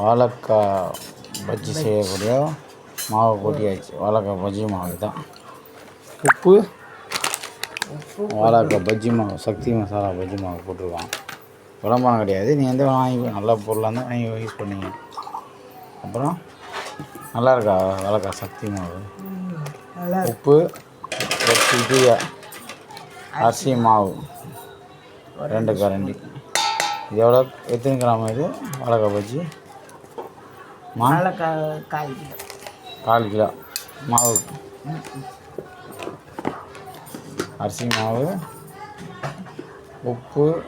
வாழைக்காய் பஜ்ஜி செய்யக்கூடிய மாவு கொட்டியாச்சு. வாழைக்காய் பஜ்ஜி மாவு தான். உப்பு? வாழைக்காய் பஜ்ஜி மாவு சக்தி மசாலா பஜ்ஜி மாவு போட்டிருக்கான். விளம்பரம் கிடையாது. நீ எந்த வாங்கி நல்ல பொருளாக இருந்தால் நீங்கள் யூஸ் பண்ணீங்க. அப்புறம் நல்லா இருக்கா? வாழைக்காய் சக்தி மாவு. உப்பு சிட்டிய அரிசி மாவு. ரெண்டு கரண்டி. இது எவ்வளோ? எத்தனை கிராம் இது? வாழைக்காய் பஜ்ஜி? மா. வாழைக்காய் கால் கிலோ. கால் கிலோ. மாவு. அரிசி மாவு. உப்பு.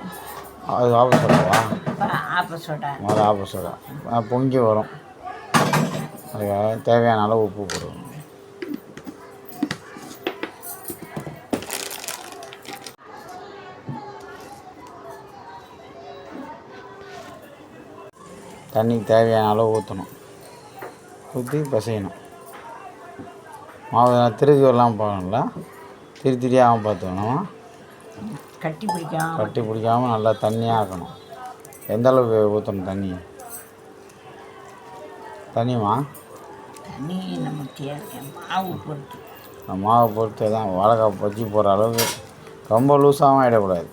அது ஆப்போசோடாவா? அப்புறம் ஆப்ப சோடா முதல்ல ஆப்போசோடா. பொங்கி வரும். அதுக்காக தேவையான அளவு உப்பு போடுவோம். தண்ணிக்கு தேவையான அளவு ஊற்றணும் ஊற்றி பிசையணும். மாவு திருதி வரலாம் போகணும்ல திரி திரியாகவும் பார்த்துக்கணும்? கட்டி பிடிக்காம. கட்டி பிடிக்காமல் நல்லா தண்ணியாக ஆக்கணும் எந்த அளவுக்கு ஊற்றணும் தண்ணி? தண்ணிமா தண்ணி நம்ம மாவு பொறுத்து. மாவை பொறுத்து தான் வாழைக்காய் பஜ்ஜி போடுற அளவுக்கு ரொம்ப லூஸாகவும் ஆகிடக்கூடாது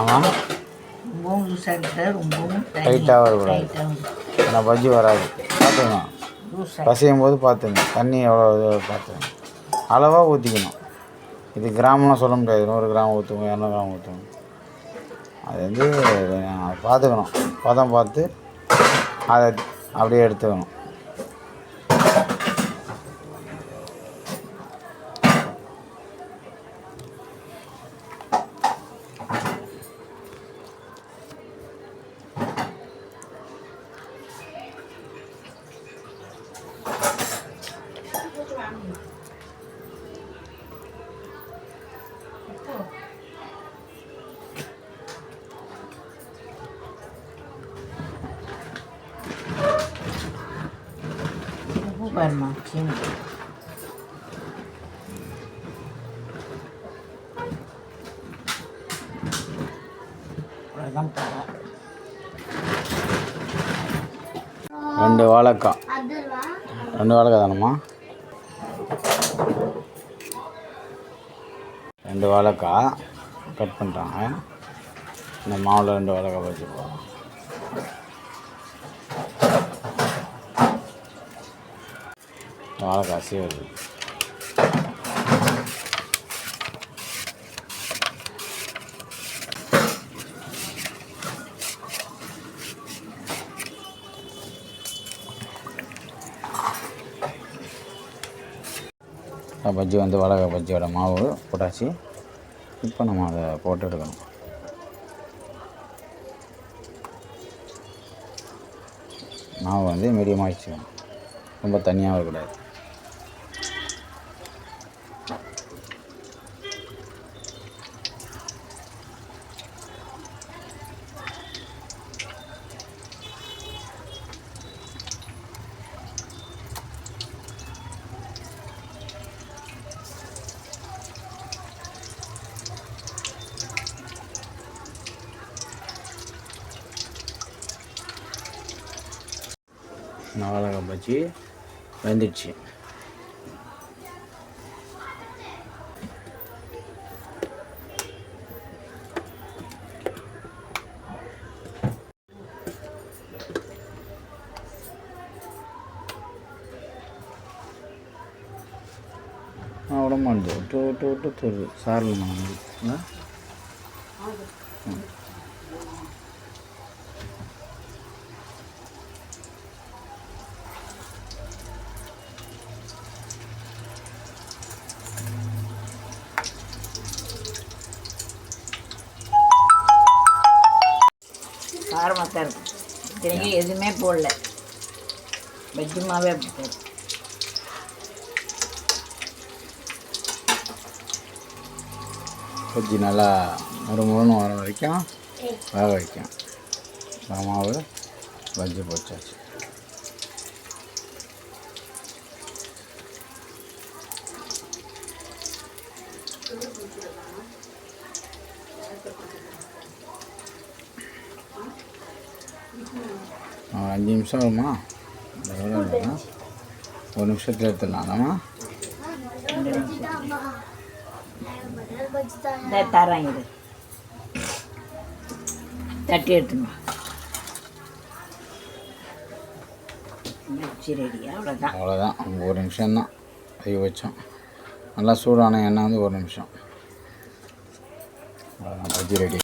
ஆமாம் ரொம்பவும் லூஸாக இருக்கிற ரொம்பவும் டைட்டாக வரக்கூடாது டைட்டாக ஆனால் பஜ்ஜி வராது. பார்த்துங்க பசையும் போது பார்த்துங்க தண்ணி எவ்வளோ பார்த்துங்க அளவாக ஊற்றிக்கணும் இது கிராம்லாம் சொல்ல முடியாது. நூறு கிராம் ஊற்றுவோம் இரநூறு கிராம் ஊற்றுவோம் அது வந்து பார்த்துக்கணும் பதம் பார்த்து அதை அப்படியே எடுத்துக்கணும். பாருமா சீனி ரெண்டு வாழைக்காய். ரெண்டு வாழைக்காய் தானம்மா? ரெண்டு வாழைக்காய் கட் பண்ணுறாங்க இந்த மாவில் ரெண்டு வாழைக்காய் வச்சுருக்கோம் வாழைக்காய் சீவுறது பஜ்ஜி வந்து வடக பஜ்ஜியோட மாவு போட்டாச்சு இப்போ நம்ம அதை போட்டு எடுக்கணும். மாவு வந்து மீடியமாக வச்சுக்கணும் ரொம்ப தனியாக இருக்கக்கூடாது. வாழைக்காய் பஜ்ஜி வெந்துடுச்சு விட மாட்டேது விட்டு விட்டு விட்டு தருது சாரல் மனம் காரமாக இருக்கும். இத்தனைக்கும் எதுவுமே போடல. பஜ்ஜி மாவே அப்படி போடும் பஜ்ஜி நல்லா முறு முறுன்னு வர வரைக்கும். வேக வைக்கும் மாவு பஜ்ஜி போச்சாச்சு அஞ்சு நிமிஷம் வருமா இந்த வேலை இல்லையா? ஒரு நிமிஷத்தில் எடுத்துடலாமா ரெண்டு நிமிஷம் இந்த தரேன் இது. தட்டி ரெடி அவ்வளோதான் அவ்வளோதான் ஒரு நிமிஷம்தான். அதிகபட்சம் நல்லா சூடான எண்ணெய் வந்து ஒரு நிமிஷம். அவ்வளோதான் பஜ்ஜி ரெடி